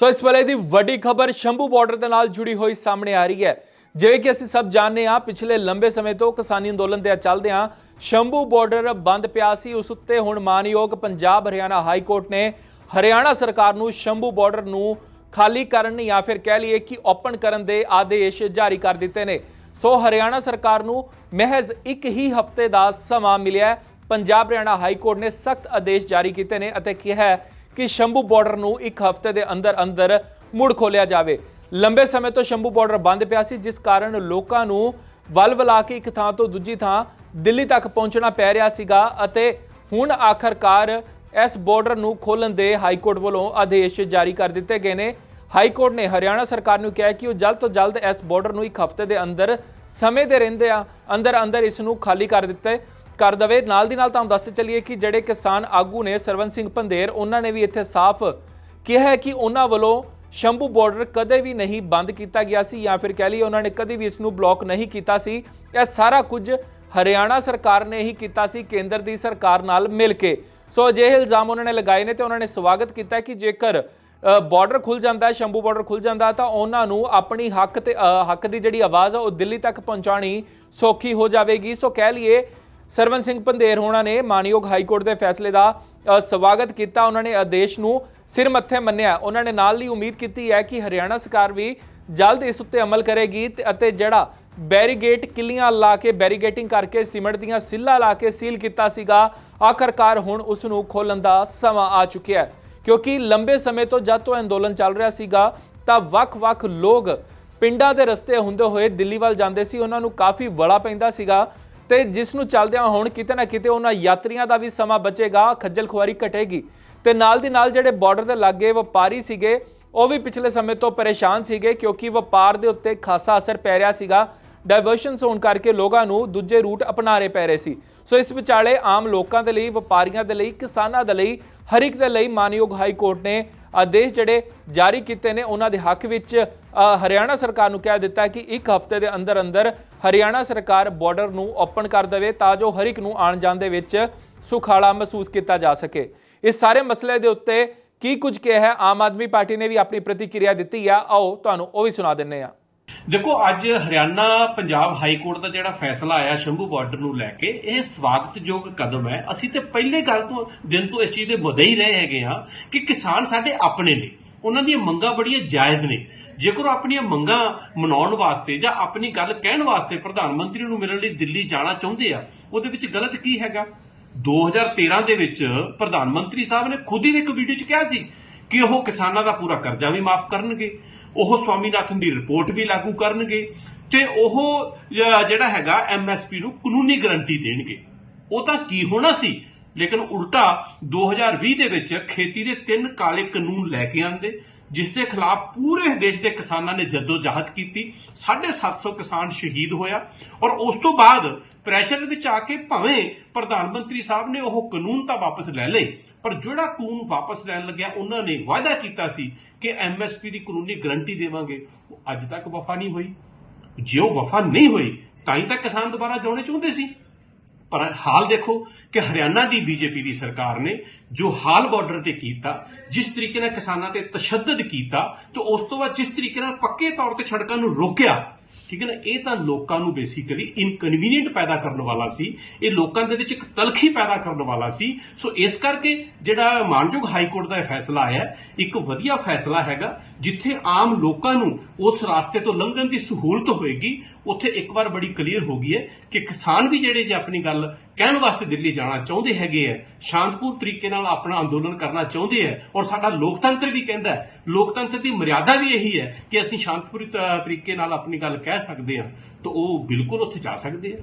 ਸੋ ਇਸ ਵੇਲੇ ਦੀ ਵੱਡੀ ਖਬਰ ਸ਼ੰਭੂ ਬਾਰਡਰ ਦੇ ਨਾਲ ਜੁੜੀ ਹੋਈ ਸਾਹਮਣੇ ਆ ਰਹੀ ਹੈ। ਜਿਵੇਂ ਕਿ ਅਸੀਂ ਸਭ ਜਾਣਦੇ ਹਾਂ, ਪਿਛਲੇ ਲੰਬੇ ਸਮੇਂ ਤੋਂ ਕਿਸਾਨੀ ਅੰਦੋਲਨ ਦੇ ਚੱਲਦਿਆਂ ਸ਼ੰਭੂ ਬਾਰਡਰ ਬੰਦ ਪਿਆ ਸੀ। ਉਸ ਉੱਤੇ ਹੁਣ ਮਾਨਯੋਗ ਪੰਜਾਬ, ਹਰਿਆਣਾ ਹਾਈ ਕੋਰਟ ਨੇ ਹਰਿਆਣਾ ਸਰਕਾਰ ਨੂੰ ਸ਼ੰਭੂ ਬਾਰਡਰ ਨੂੰ ਖਾਲੀ ਕਰਨ ਜਾਂ ਫਿਰ ਕਹਿ ਲਈਏ ਕਿ ਓਪਨ ਕਰਨ ਦੇ ਆਦੇਸ਼ ਜਾਰੀ ਕਰ ਦਿੱਤੇ ਨੇ। ਸੋ ਹਰਿਆਣਾ ਸਰਕਾਰ ਨੂੰ ਮਹਿਜ਼ ਇੱਕ ਹੀ ਹਫ਼ਤੇ ਦਾ ਸਮਾਂ ਮਿਲਿਆ ਪੰਜਾਬ, ਹਰਿਆਣਾ ਹਾਈ ਕੋਰਟ ਨੇ ਸਖਤ ਆਦੇਸ਼ ਜਾਰੀ ਕੀਤੇ ਨੇ ਅਤੇ ਕਿਹਾ ਹੈ ਕਿ ਸ਼ੰਭੂ ਬਾਰਡਰ ਨੂੰ ਇੱਕ ਹਫ਼ਤੇ ਦੇ ਅੰਦਰ ਅੰਦਰ ਮੁੜ ਖੋਲਿਆ ਜਾਵੇ। ਲੰਬੇ ਸਮੇਂ ਤੋਂ ਸ਼ੰਭੂ ਬਾਰਡਰ ਬੰਦ ਪਿਆ ਸੀ, ਜਿਸ ਕਾਰਨ ਲੋਕਾਂ ਨੂੰ ਵਲਵਲਾ ਕੇ ਇੱਕ ਥਾਂ ਤੋਂ ਦੂਜੀ ਥਾਂ ਦਿੱਲੀ ਤੱਕ ਪਹੁੰਚਣਾ ਪੈ ਰਿਹਾ ਸੀਗਾ ਅਤੇ ਹੁਣ ਆਖਰਕਾਰ ਇਸ ਬਾਰਡਰ ਨੂੰ ਖੋਲਣ ਦੇ ਹਾਈ ਕੋਰਟ ਵੱਲੋਂ ਆਦੇਸ਼ ਜਾਰੀ ਕਰ ਦਿੱਤੇ ਗਏ ਨੇ। ਹਾਈ ਕੋਰਟ ਨੇ ਹਰਿਆਣਾ ਸਰਕਾਰ ਨੂੰ ਕਿਹਾ ਕਿ ਉਹ ਜਲਦ ਤੋਂ ਜਲਦ ਇਸ ਬਾਰਡਰ ਨੂੰ ਇੱਕ ਹਫ਼ਤੇ ਦੇ ਅੰਦਰ ਸਮੇਂ ਦੇ ਰਹਿੰਦੇ ਆ ਅੰਦਰ ਅੰਦਰ ਇਸ ਨੂੰ ਖਾਲੀ ਕਰ ਦਿੱਤੇ। ਕਰ ਦਵੇ। ਨਾਲ ਦੀ ਨਾਲ ਤੁਹਾਨੂੰ ਦੱਸਦੇ ਚੱਲੀਏ ਕਿ ਜਿਹੜੇ ਕਿਸਾਨ ਆਗੂ ਨੇ ਸਰਵਨ ਸਿੰਘ ਪੰਦੇਰ ਉਹਨਾਂ ਨੇ ਵੀ ਇੱਥੇ ਸਾਫ਼ ਕਿਹਾ ਕਿ ਉਹਨਾਂ ਵੱਲੋਂ ਸ਼ੰਭੂ ਬਾਰਡਰ ਕਦੇ ਵੀ ਨਹੀਂ ਬੰਦ ਕੀਤਾ ਗਿਆ ਸੀ ਜਾਂ ਫਿਰ ਕਹਿ ਲਈਏ ਉਹਨਾਂ ਨੇ ਕਦੇ ਵੀ ਇਸ ਨੂੰ ਬਲੌਕ ਨਹੀਂ ਕੀਤਾ ਸੀ। ਇਹ ਸਾਰਾ ਕੁਝ ਹਰਿਆਣਾ ਸਰਕਾਰ ਨੇ ਹੀ ਕੀਤਾ ਸੀ, ਕੇਂਦਰ ਦੀ ਸਰਕਾਰ ਨਾਲ ਮਿਲ ਕੇ। ਸੋ ਅਜਿਹੇ ਇਲਜ਼ਾਮ ਉਹਨਾਂ ਨੇ ਲਗਾਏ ਨੇ ਤੇ ਉਹਨਾਂ ਨੇ ਸਵਾਗਤ ਕੀਤਾ ਕਿ ਜੇਕਰ ਬਾਰਡਰ ਖੁੱਲ ਜਾਂਦਾ ਹੈ ਸ਼ੰਭੂ ਬਾਰਡਰ ਖੁੱਲ ਜਾਂਦਾ ਤਾਂ ਉਹਨਾਂ ਨੂੰ ਆਪਣੀ ਹੱਕ ਤੇ ਹੱਕ ਦੀ ਜਿਹੜੀ ਆਵਾਜ਼ ਆ ਉਹ ਦਿੱਲੀ ਤੱਕ ਪਹੁੰਚਾਣੀ ਸੌਖੀ ਹੋ ਜਾਵੇਗੀ। ਸੋ ਕਹਿ ਲਈਏ ਸਰਵਨ ਸਿੰਘ ਪੰਧੇਰ ਹੋਣਾ ਨੇ ਮਾਨਯੋਗ ਹਾਈ ਕੋਰਟ ਦੇ ਫੈਸਲੇ ਦਾ ਸਵਾਗਤ ਕੀਤਾ। ਉਹਨਾਂ ਨੇ ਆਦੇਸ਼ ਨੂੰ ਸਿਰ ਮੱਥੇ ਮੰਨਿਆ। ਉਹਨਾਂ ਨੇ ਨਾਲ ਹੀ ਉਮੀਦ ਕੀਤੀ ਹੈ ਕਿ ਹਰਿਆਣਾ ਸਰਕਾਰ ਵੀ ਜਲਦ ਇਸ ਉੱਤੇ ਅਮਲ ਕਰੇਗੀ ਅਤੇ ਜਿਹੜਾ ਬੈਰੀਗੇਟ ਕਿੱਲੀਆਂ ਲਾ ਕੇ ਬੈਰੀਗੇਟਿੰਗ ਕਰਕੇ ਸਿਮਟ ਦੀਆਂ ਸਿੱਲਾ ਲਾ ਕੇ ਸੀਲ ਕੀਤਾ ਸੀਗਾ, ਆਖਰਕਾਰ ਹੁਣ ਉਸ ਨੂੰ ਖੋਲਣ ਦਾ ਸਮਾਂ ਆ ਚੁੱਕਿਆ ਹੈ। ਕਿਉਂਕਿ ਲੰਬੇ ਸਮੇਂ ਤੋਂ ਜਦ ਤੋਂ ਅੰਦੋਲਨ ਚੱਲ ਰਿਹਾ ਸੀਗਾ, ਤਾਂ ਵੱਖ-ਵੱਖ ਲੋਕ ਪਿੰਡਾਂ ਦੇ ਰਸਤੇ ਹੁੰਦੇ ਹੋਏ ਦਿੱਲੀ ਵੱਲ ਜਾਂਦੇ ਸੀ। ਉਹਨਾਂ ਨੂੰ ਕਾਫੀ ਵੜਾ ਪੈਂਦਾ ਸੀਗਾ। ਤੇ ਜਿਸ ਨੂੰ ਚੱਲਦਿਆਂ ਹੁਣ ਕਿਤੇ ਨਾ ਕਿਤੇ ਉਹਨਾਂ ਯਾਤਰੀਆਂ ਦਾ ਵੀ ਸਮਾਂ ਬਚੇਗਾ, ਖੱਜਲ ਖੁਆਰੀ ਘਟੇਗੀ। ਤੇ ਨਾਲ ਦੀ ਨਾਲ ਜਿਹੜੇ ਬਾਰਡਰ ਦੇ ਲਾਗੇ ਵਪਾਰੀ ਸੀਗੇ, ਉਹ ਵੀ ਪਿਛਲੇ ਸਮੇਂ ਤੋਂ ਪਰੇਸ਼ਾਨ ਸੀਗੇ ਕਿਉਂਕਿ ਵਪਾਰ ਦੇ ਉੱਤੇ ਖਾਸਾ ਅਸਰ ਪੈ ਰਿਹਾ ਸੀਗਾ। ਡਾਇਵਰਸ਼ਨਸ ਹੋਣ ਕਰਕੇ ਲੋਕਾਂ ਨੂੰ ਦੂਜੇ ਰੂਟ ਅਪਣਾਰੇ ਪੈ ਰਹੇ ਸੀ। ਸੋ ਇਸ ਵਿਚਾਲੇ ਆਮ ਲੋਕਾਂ ਦੇ ਲਈ, ਵਪਾਰੀਆਂ ਦੇ ਲਈ, ਕਿਸਾਨਾਂ ਦੇ ਲਈ, ਹਰ ਇੱਕ ਦੇ ਲਈ ਮਾਨਯੋਗ ਹਾਈ ਕੋਰਟ ਨੇ ਆਦੇਸ਼ ਜਿਹੜੇ ਜਾਰੀ ਕੀਤੇ ਨੇ, ਉਹਨਾਂ ਦੇ ਹੱਕ ਵਿੱਚ ਹਰਿਆਣਾ ਸਰਕਾਰ ਨੂੰ ਕਹਿ ਦਿੱਤਾ ਕਿ ਇੱਕ ਹਫ਼ਤੇ ਦੇ ਅੰਦਰ ਅੰਦਰ ਹਰਿਆਣਾ ਸਰਕਾਰ ਬਾਰਡਰ ਨੂੰ ਓਪਨ ਕਰ ਦੇਵੇ ਤਾਂ ਜੋ ਹਰ ਇੱਕ ਨੂੰ ਆਉਣ ਜਾਣ ਦੇ ਵਿੱਚ ਸੁਖਾਲਾ ਮਹਿਸੂਸ ਕੀਤਾ ਜਾ ਸਕੇ। ਇਸ ਸਾਰੇ ਮਸਲੇ ਦੇ ਉੱਤੇ ਕੀ ਕੁਝ ਕਿਹਾ ਹੈ? ਆਮ ਆਦਮੀ ਪਾਰਟੀ ਨੇ ਵੀ ਆਪਣੀ ਪ੍ਰਤੀਕਿਰਿਆ ਦਿੱਤੀ ਆ। ਆਓ, ਤੁਹਾਨੂੰ ਉਹ ਵੀ ਸੁਣਾ ਦਿੰਨੇ ਆ ਦੇਖੋ, ਅੱਜ ਹਰਿਆਣਾ ਪੰਜਾਬ ਹਾਈ ਕੋਰਟ ਦਾ ਜਿਹੜਾ ਫੈਸਲਾ ਆਇਆ ਸ਼ੰਭੂ ਬਾਰਡਰ ਨੂੰ ਲੈ ਕੇ, ਇਹ ਸਵਾਗਤਯੋਗ ਕਦਮ ਹੈ। ਅਸੀਂ ਤੇ ਪਹਿਲੇ ਗੱਲ ਤੋਂ, ਦਿਨ ਤੋਂ ਇਸ ਚੀਜ਼ ਦੇ ਮੁੱਦੇ ਹੀ ਰਹੇ ਹੈਗੇ ਆ ਕਿ ਕਿਸਾਨ ਸਾਡੇ ਆਪਣੇ ਨੇ। ਉਹਨਾਂ ਦੀਆਂ ਮੰਗਾਂ ਬੜੀਆਂ ਜਾਇਜ਼ ਨੇ। ਜੇਕਰ ਉਹ ਆਪਣੀਆਂ ਮੰਗਾਂ ਮਨਾਉਣ ਵਾਸਤੇ ਜਾਂ ਆਪਣੀ ਗੱਲ ਕਹਿਣ ਵਾਸਤੇ ਪ੍ਰਧਾਨ ਮੰਤਰੀ ਨੂੰ ਮਿਲਣ ਲਈ ਦਿੱਲੀ ਜਾਣਾ ਚਾਹੁੰਦੇ ਆ, ਉਹਦੇ ਵਿੱਚ ਗਲਤ ਕੀ ਹੈਗਾ? 2013 ਦੇ ਵਿੱਚ ਪ੍ਰਧਾਨ ਮੰਤਰੀ ਸਾਹਿਬ ਨੇ ਖੁਦ ਹੀ ਇੱਕ ਵੀਡੀਓ 'ਚ ਕਿਹਾ ਸੀ ਕਿ ਉਹ ਕਿਸਾਨਾਂ ਦਾ ਪੂਰਾ ਕਰਜ਼ਾ ਵੀ ਮਾਫ ਕਰਨਗੇ, ਉਹ ਸਵਾਮੀਨਾਥਨ ਦੀ ਰਿਪੋਰਟ ਵੀ ਲਾਗੂ ਕਰਨਗੇ ਤੇ ਉਹ ਜਿਹੜਾ ਹੈਗਾ ਐਮਐਸਪੀ ਨੂੰ ਕਾਨੂੰਨੀ ਗਾਰੰਟੀ ਦੇਣਗੇ। ਉਹ ਤਾਂ ਕੀ ਹੋਣਾ ਸੀ? ਲੇਕਿਨ ਉਲਟਾ 2020 ਦੇ ਵਿੱਚ ਖੇਤੀ ਦੇ ਤਿੰਨ ਕਾਲੇ ਕਾਨੂੰਨ ਲੈ ਕੇ ਆਂਦੇ ਜਿਸ ਦੇ ਖਿਲਾਫ ਪੂਰੇ ਦੇਸ਼ ਦੇ ਕਿਸਾਨਾਂ ਨੇ ਜਦੋਜਹਿਦ ਕੀਤੀ 750 ਕਿਸਾਨ ਸ਼ਹੀਦ ਹੋਇਆ ਔਰ ਉਸ ਤੋਂ ਬਾਅਦ ਪ੍ਰੈਸ਼ਰ ਵਿੱਚ ਆ ਕੇ ਭਾਵੇਂ ਪ੍ਰਧਾਨ ਮੰਤਰੀ ਸਾਹਿਬ ਨੇ ਉਹ ਕਾਨੂੰਨ ਤਾਂ ਵਾਪਸ ਲੈ ਲਏ, ਪਰ ਜਿਹੜਾ ਕਾਨੂੰਨ ਵਾਪਸ ਲੈਣ ਲੱਗਿਆ, ਉਹਨਾਂ ਨੇ ਵਾਅਦਾ ਕੀਤਾ ਸੀ ਕਿ ਐਮਐਸਪੀ ਦੀ ਕਾਨੂੰਨੀ ਗਰੰਟੀ ਦੇਵਾਂਗੇ। ਉਹ ਅੱਜ ਤੱਕ ਵਫਾ ਨਹੀਂ ਹੋਈ। ਜੇ ਉਹ ਵਫਾ ਨਹੀਂ ਹੋਈ, ਤਾਂ ਹੀ ਤਾਂ ਕਿਸਾਨ ਦੁਬਾਰਾ ਜਾਣੇ ਚਾਹੁੰਦੇ ਸੀ। ਪਰ ਹਾਲ ਦੇਖੋ ਕਿ ਹਰਿਆਣਾ ਦੀ ਬੀਜੇਪੀ ਦੀ ਸਰਕਾਰ ਨੇ ਜੋ ਹਾਲ ਬਾਰਡਰ ਤੇ ਕੀਤਾ, ਜਿਸ ਤਰੀਕੇ ਨਾਲ ਕਿਸਾਨਾਂ ਤੇ ਤਸ਼ੱਦਦ ਕੀਤਾ, ਤੇ ਉਸ ਤੋਂ ਬਾਅਦ ਜਿਸ ਤਰੀਕੇ ਨਾਲ ਪੱਕੇ ਤੌਰ ਤੇ ਸੜਕਾਂ ਨੂੰ ਰੋਕਿਆ ਠੀਕ ਹੈ ਨਾ? ਇਹ ਤਾਂ ਲੋਕਾਂ ਨੂੰ ਬੇਸਿਕਲੀ ਇਨਕਨਵੀਨੀਅੰਟ ਪੈਦਾ ਕਰਨ ਵਾਲਾ ਸੀ। ਇਹ ਲੋਕਾਂ ਦੇ ਵਿੱਚ ਇੱਕ ਤਲਖੀ ਪੈਦਾ ਕਰਨ ਵਾਲਾ ਸੀ। ਸੋ ਇਸ ਕਰਕੇ ਜਿਹੜਾ ਮਾਨਯੋਗ ਹਾਈ ਕੋਰਟ ਦਾ ਇਹ ਫੈਸਲਾ ਆਇਆ, ਇੱਕ ਵਧੀਆ ਫੈਸਲਾ ਹੈਗਾ, ਜਿੱਥੇ ਆਮ ਲੋਕਾਂ ਨੂੰ ਉਸ ਰਾਸਤੇ ਤੋਂ ਲੰਘਣ ਦੀ ਸਹੂਲਤ ਹੋਏਗੀ। ਉੱਥੇ ਇੱਕ ਵਾਰ ਬੜੀ ਕਲੀਅਰ ਹੋ ਗਈ ਹੈ ਕਿ ਕਿਸਾਨ ਵੀ ਜਿਹੜੇ ਜੇ ਆਪਣੀ ਗੱਲ ਕਹਿਣ ਵਾਸਤੇ ਦਿੱਲੀ ਜਾਣਾ ਚਾਹੁੰਦੇ ਹੈਗੇ ਆ ਸ਼ਾਂਤਪੂਰ ਤਰੀਕੇ ਨਾਲ ਆਪਣਾ ਅੰਦੋਲਨ ਕਰਨਾ ਚਾਹੁੰਦੇ ਆ, ਔਰ ਸਾਡਾ ਲੋਕਤੰਤਰ ਵੀ ਕਹਿੰਦਾ ਹੈ, ਲੋਕਤੰਤਰ ਦੀ ਮਰਿਆਦਾ ਵੀ ਇਹੀ ਹੈ ਕਿ ਅਸੀਂ ਸ਼ਾਂਤਪੂਰ ਤਰੀਕੇ ਨਾਲ ਆਪਣੀ ਗੱਲ ਕਹਿ ਸਕਦੇ ਹਾਂ, ਤਾਂ ਉਹ ਬਿਲਕੁਲ ਉੱਥੇ ਜਾ ਸਕਦੇ ਆ।